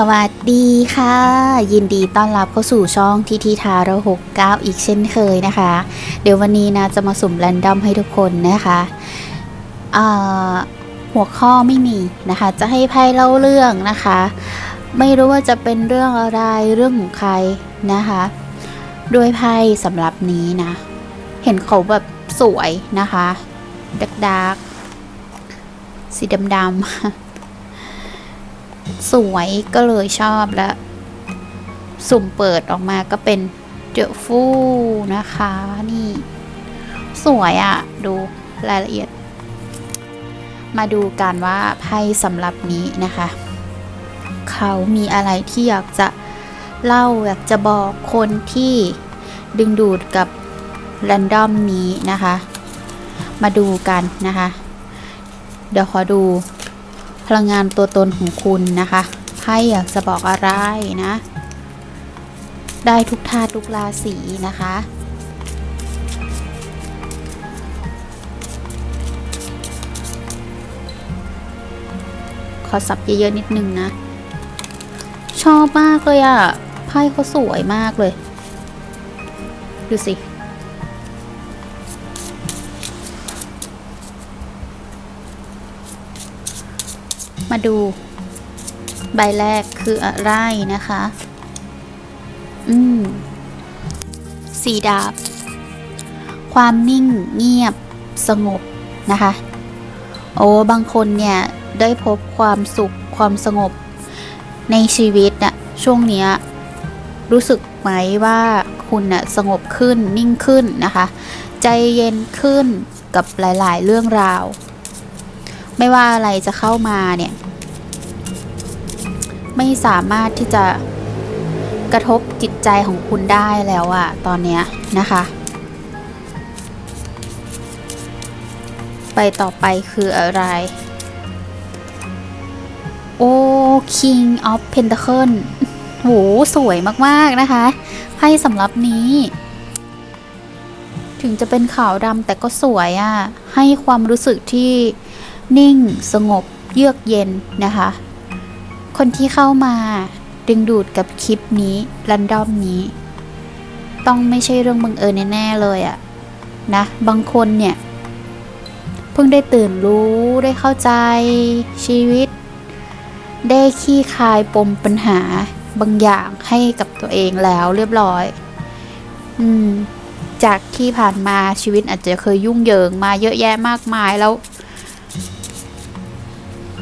สวัสดีค่ะ ยินดีต้อนรับเข้าสู่ช่องทีทีทาเราหกเก้าอีกเช่นเคยนะคะ เดี๋ยววันนี้นะจะมาสุ่มแรนดอมให้ทุกคนนะคะหัวข้อไม่มีนะคะ จะให้ไพ่เล่าเรื่องนะคะ ไม่รู้ว่าจะเป็นเรื่องอะไรเรื่องของใครนะคะด้วยไพ่สำหรับนี้นะ เห็นเขาแบบสวยนะคะดักดักสีดำๆ สวยก็เลยชอบแล้วสุ่มเปิดออกมาก็เป็นเดอะฟูนะคะนี่ สวยอะ่ะ ดูรายละเอียด มาดูกันว่าไพ่สำหรับนี้นะคะ เขามีอะไรที่อยากจะเล่าอยากจะบอกคนที่ดึงดูดกับแรนดอมนี้นะคะ มาดูกันนะคะ เดี๋ยวขอดู พลังงานตัวตนของคุณนะคะไพ่อยากจะบอกอะไรนะ ได้ทุกธาตุทุกราศีนะคะขอสับเยอะๆนิดนึงนะ ชอบมากเลยอะ่ะไพ่เขาสวยมากเลย ดูสิ มาดูใบแรกคืออะไรนะคะ อืม สีดาบ ความนิ่งเงียบสงบนะคะ โอ้ บางคนเนี่ย ได้พบความสุขความสงบ ในชีวิตน่ะช่วงเนี้ย รู้สึกไหมว่าคุณน่ะสงบขึ้นนิ่งขึ้นนะคะ ใจเย็นขึ้นกับหลาย ๆ เรื่องราว ไม่ว่าอะไรจะเข้ามาเนี่ย ไม่สามารถที่จะกระทบจิตใจของคุณได้แล้วอะตอนเนี้ยนะคะ ไปต่อไปคืออะไร โอ้ King of Pentacle โหสวยมากๆนะคะไพ่สำหรับนี้ ถึงจะเป็นขาวดำแต่ก็สวยอะ่ะ ให้ความรู้สึกที่นิ่งสงบเยือกเย็นนะคะ คนที่เข้ามาดึงดูดกับคลิปนี้รันดอมนี้ ต้องไม่ใช่เรื่องบังเอิญแน่ๆเลยอะนะ บางคนเนี่ย เพิ่งได้ตื่นรู้ได้เข้าใจชีวิต ได้ขี้คายปมปัญหาบางอย่างให้กับตัวเองแล้วเรียบร้อย อืม จากที่ผ่านมาชีวิตอาจจะเคยยุ่งเหยิงมาเยอะแยะมากมายแล้ว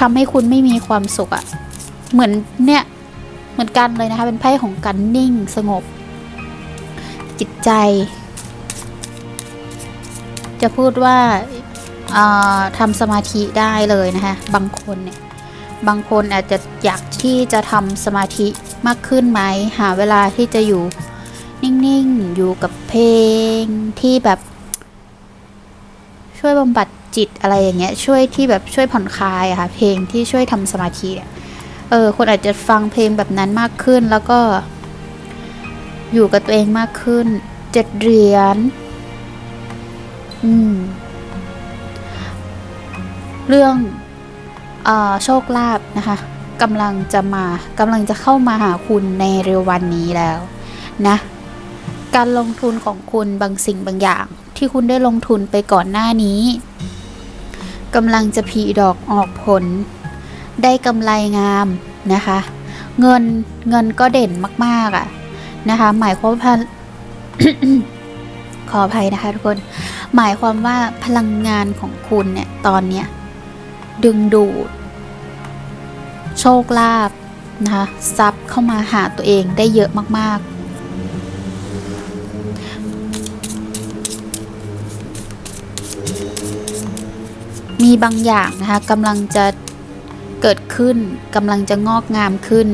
ทำให้คุณไม่มีความสุขอะ เหมือนเนี่ยเหมือนกันเลยนะคะ เป็นไพ่ของการนิ่งสงบ จิตใจ จะพูดว่าทำสมาธิได้เลยนะคะบางคนเนี่ยบางคนอาจจะอยากที่จะทำสมาธิมากขึ้นไหมหาเวลาที่จะอยู่นิ่งๆ อยู่กับเพลงที่แบบ ช่วยบำบัดจิตอะไรอย่างเงี้ยช่วยที่แบบช่วยผ่อนคลายอะค่ะเพลงที่ช่วยทำสมาธิ เออคนอาจจะฟังเพลงแบบนั้นมากขึ้นแล้วก็ อยู่กับตัวเองมากขึ้นเจ็ดเหรียญอืม เรื่องโชคลาภนะคะกำลังจะมากำลังจะเข้ามาหาคุณในเร็ววันนี้แล้วนะ การลงทุนของคุณบางสิ่งบางอย่าง ที่คุณได้ลงทุนไปก่อนหน้านี้กำลังจะผีดอกออกผล ได้กำไรงามนะคะ เงินเงินก็เด่นมากๆอะ่ะนะคะ หมายความว่าขออภัยนะคะทุกคน หมายความว่าพลังงานของคุณเนี่ยตอนเนี้ยดึงดูด โชคลาภนะคะซับเข้ามาหาตัวเองได้เยอะมาก ๆมีบางอย่างนะคะกำลังจะ เกิดขึ้นกำลังจะงอกงามขึ้น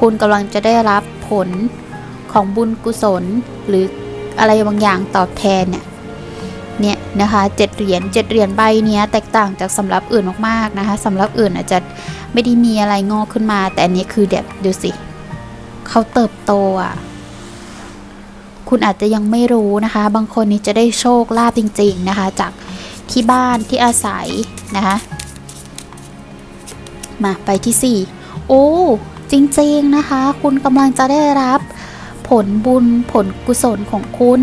คุณกำลังจะได้รับผลของบุญกุศลหรืออะไรบางอย่างตอบแทนเนี่ยเนี่ยนะคะเจ็ดเหรียญเจ็ดเหรียญใบเนี้ยแตกต่างจากสำรับอื่นมากๆนะคะสำรับอื่นอาจจะไม่ได้มีอะไรงอกขึ้นมา แต่อันนี้คือเดบดูสิเขาเติบโตอะคุณอาจจะยังไม่รู้นะคะ บางคนนี้จะได้โชคลาภจริง ๆนะคะ จากที่บ้านที่อาศัยนะคะ มาไปที่สี่โอ้ จริงๆนะคะ คุณกำลังจะได้รับ ผลบุญผลกุศลของคุณ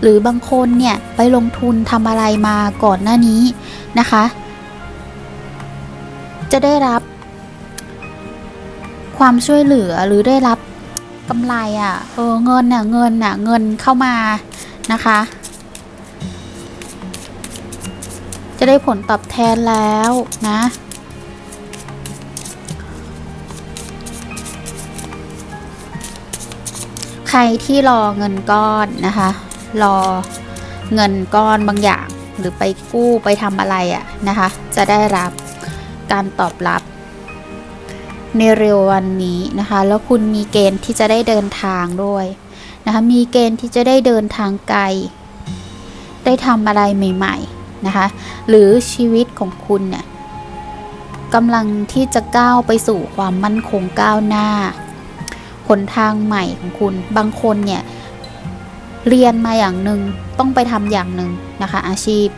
หรือบางคนเนี่ยไปลงทุนทำอะไรมาก่อนหน้านี้นะคะ จะได้รับ ความช่วยเหลือหรือได้รับกำไรอะ่ะเออเงินน่ะเงินน่ะเงินเข้ามานะคะ จะได้ผลตอบแทนแล้วนะ รที่รอเงินก้อนนะคะ รอเงินก้อนบางอย่าง หรือไปกู้ไปทำอะไรอะนะคะ จะได้รับการตอบรับ ในเร็ววันนี้นะคะ แล้วคุณมีเกณฑ์ที่จะได้เดินทางด้วยนะคะ มีเกณฑ์ที่จะได้เดินทางไกล ได้ทำอะไรใหม่ ๆนะคะ หรือชีวิตของคุณเนี่ยกำลังที่จะก้าวไปสู่ความมั่นคงก้าวหน้า หนทางใหม่ของคุณ บางคนเนี่ยเรียนมาอย่างหนึ่งต้องไปทำอย่างหนึ่งนะคะ อาชีพ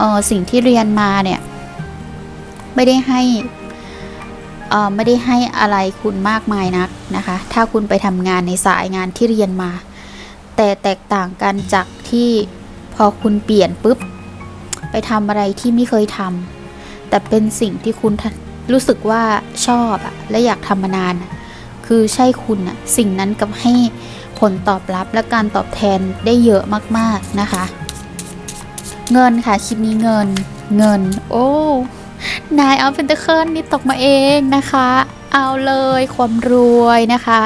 ออสิ่งที่เรียนมาเนี่ยไม่ได้ให้ออไม่ได้ให้อะไรคุณมากมายนักนะคะ ถ้าคุณไปทำงานในสายงานที่เรียนมา แต่แตกต่างกันจากที่พอคุณเปลี่ยนปุ๊บไปทำอะไรที่ไม่เคยทำแต่เป็นสิ่งที่คุณรู้สึกว่าชอบอะและอยากทำมานานอะ คือใช่คุณอะสิ่งนั้นกับให้ผลตอบรับและการตอบแทนได้เยอะมากๆนะคะ เงินค่ะคลิปนี้เงินเงิน โอ้นายเอาเป็นตะเคิลนี่ตกมาเองนะคะ เอาเลยความรวยนะคะ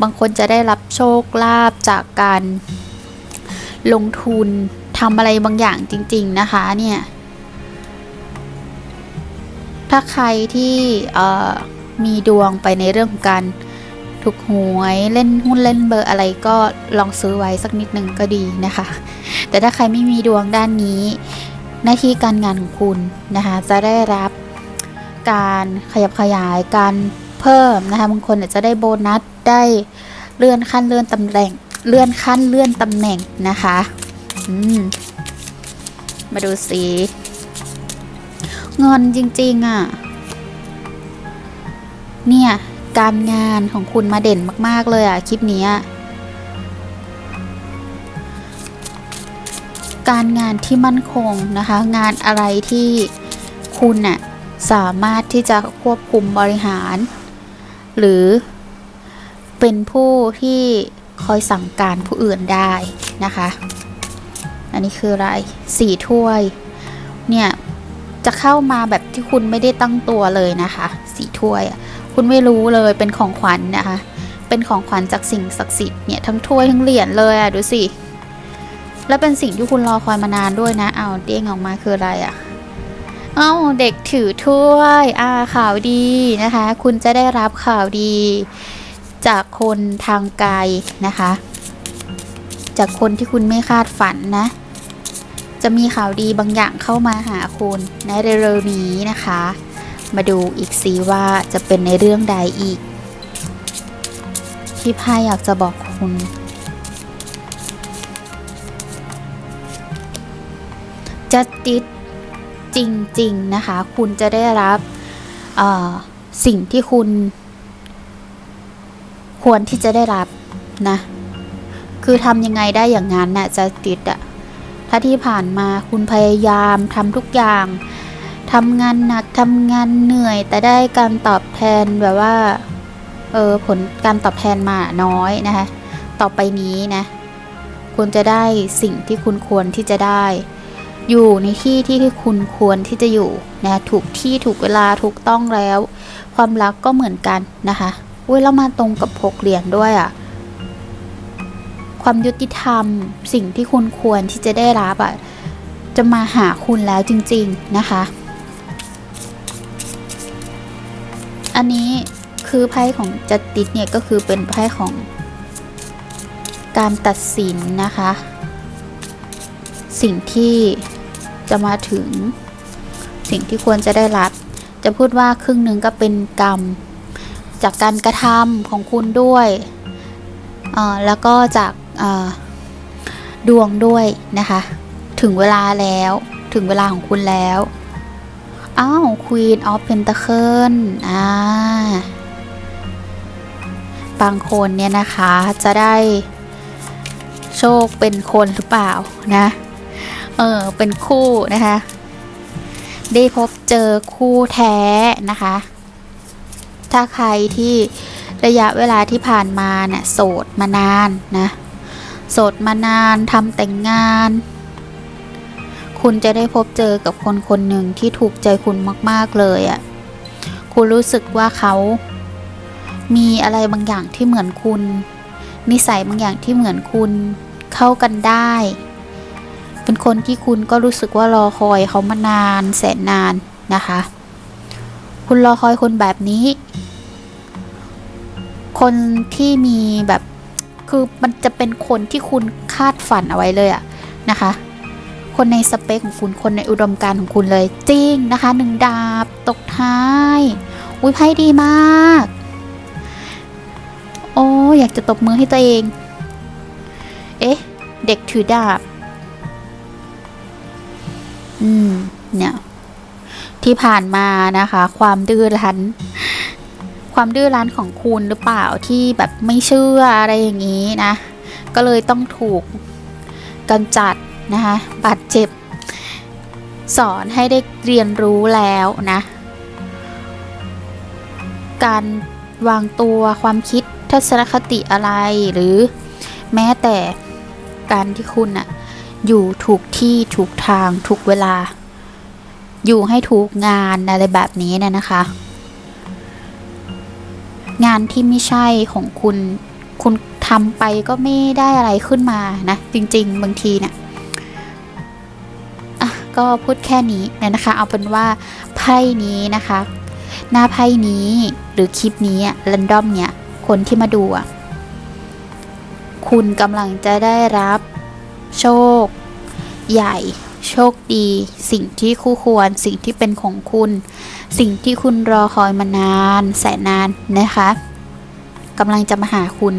บางคนจะได้รับโชคลาภจากการลงทุนทำอะไรบางอย่างจริง ๆนะคะเนี่ยถ้าใครที่เอ่อมีดวงไปในเรื่องของการ ถูกหวยเล่นหุ้นเล่นเบอร์อะไรก็ลองซื้อไว้สักนิดหนึ่งก็ดีนะคะ แต่ถ้าใครไม่มีดวงด้านนี้ หน้าที่การงานของคุณนะคะจะได้รับการขยับขยายการเพิ่มนะคะบางคนอาจจะได้โบนัสได้เลื่อนขั้นเลื่อนตำแหน่งเลื่อนขั้นเลื่อนตำแหน่งนะคะมมาดูสิเงินจริง ๆอะเนี่ย การงานของคุณมาเด่นมาก ๆ เลยอะคลิปนี้ การงานที่มั่นคงนะคะ งานอะไรที่คุณน่ะสามารถที่จะควบคุมบริหาร หรือเป็นผู้ที่คอยสั่งการผู้อื่นได้นะคะ อันนี้คืออะไรสี่ถ้วย เนี่ย จะเข้ามาแบบที่คุณไม่ได้ตั้งตัวเลยนะคะ สี่ถ้วยอะ คุณไม่รู้เลยเป็นของขวัญนะคะ เป็นของขวัญจากสิ่งศักดิ์สิทธิ์เนี่ยทั้งถ้วยทั้งเหรียญเลยอะดูสิ แล้วเป็นสิ่งที่คุณรอคอยมานานด้วยนะ เอาเด้งออกมาคืออะไรอะ เอ้าเด็กถือถ้วยอ่าข่าวดีนะคะ คุณจะได้รับข่าวดี จากคนทางไกลนะคะ จากคนที่คุณไม่คาดฝันนะ จะมีข่าวดีบางอย่างเข้ามาหาคุณในเร็วๆนี้นะคะ มาดูอีกสิว่าจะเป็นในเรื่องใดอีก ที่ไพ่อยากจะบอกคุณ จะติดจริง ๆ นะคะ คุณจะได้รับสิ่งที่คุณ ควรที่จะได้รับนะ คือทำยังไงได้อย่างนั้นน่ะจะติดอะถ้าที่ผ่านมาคุณพยายามทำทุกอย่าง ทำงานหนักทำงานเหนื่อย แต่ได้การตอบแทนแบบว่าเออผลการตอบแทนมาน้อยนะคะ ต่อไปนี้นะ คุณจะได้สิ่งที่คุณควรที่จะได้ อยู่ในที่ที่คุณควรที่จะอยู่นะถูกที่ถูกเวลาถูกต้องแล้ว ความรักก็เหมือนกันนะคะอุ้ยแล้วมาตรงกับหกเหรียญด้วยอะ่ะความยุติธรรมสิ่งที่คุณควรที่จะได้รับอะ่ะจะมาหาคุณแล้วจริง ๆ นะคะ อันนี้คือไพ่ของจัติดเนี่ยก็คือเป็นไพ่ของการตัดสินนะคะ สิ่งที่จะมาถึง สิ่งที่ควรจะได้รับ จะพูดว่าครึ่งหนึ่งก็เป็นกรรม จากการกระทำของคุณด้วยแล้วก็จากดวงด้วยนะคะ ถึงเวลาแล้วถึงเวลาของคุณแล้ว อ้าว Queen of Pentacle อ่าบางคนเนี่ยนะคะจะได้โชคเป็นคนหรือเปล่านะ เออ เป็นคู่นะคะ ได้พบเจอคู่แท้นะคะ ถ้าใครที่ระยะเวลาที่ผ่านมาเนี่ยโสดมานานนะ โสดมานานทำแต่งงาน คุณจะได้พบเจอกับคนคนหนึ่งที่ถูกใจคุณมาก ๆ เลยอะ่ะ คุณรู้สึกว่าเขา มีอะไรบางอย่างที่เหมือนคุณ นิสัยบางอย่างที่เหมือนคุณ เข้ากันได้ เป็นคนที่คุณก็รู้สึกว่ารอคอยเขามานานแสนนานนะคะ คุณรอคอยคนแบบนี้ คนที่มีแบบ คือมันจะเป็นคนที่คุณคาดฝันเอาไว้เลยอะนะคะ คนในสเปคของคุณคนในอุดมการณ์ของคุณเลย จริงนะคะหนึ่งดาบตกท้าย อุ้ยไพ่ดีมาก โอ้อยากจะตบมือให้ตัวเอง เอ๊ะ เด็กถือดาบ อืม เนี่ย ที่ผ่านมานะคะ ความดื้อรั้นความดื้อรั้นของคุณหรือเปล่าที่แบบไม่เชื่ออะไรอย่างนี้นะ ก็เลยต้องถูกกำจัด นะคะบาดเจ็บ สอนให้ได้เรียนรู้แล้วนะ การวางตัวความคิดทัศนคติอะไรหรือแม้แต่การที่คุณอะอยู่ถูกที่ถูกทางถูกเวลา อยู่ให้ถูกงานอะไรแบบนี้เนี่ยนะคะ งานที่ไม่ใช่ของคุณ คุณทำไปก็ไม่ได้อะไรขึ้นมานะ จริง ๆ บางทีเนี่ย ก็พูดแค่นี้นะคะ เอาเป็นว่าไพ่นี้นะคะ หน้าไพ่นี้หรือคลิปนี้อะรันดอมเนี่ย คนที่มาดูอะคุณกำลังจะได้รับโชค ใหญ่ โชคดี สิ่งที่คู่ควร สิ่งที่เป็นของคุณ สิ่งที่คุณรอคอยมานาน แสนนานนะคะกำลังจะมาหาคุณ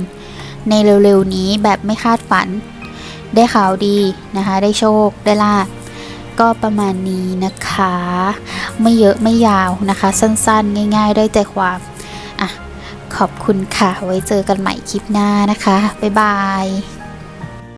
ในเร็วๆนี้แบบไม่คาดฝัน ได้ข่าวดีนะคะ ได้โชค ได้ลาภ ก็ประมาณนี้นะคะ ไม่เยอะไม่ยาวนะคะ สั้นๆ ง่าย ๆ ได้ใจความอะขอบคุณค่ะ ไว้เจอกันใหม่คลิปหน้านะคะ บ๊ายบาย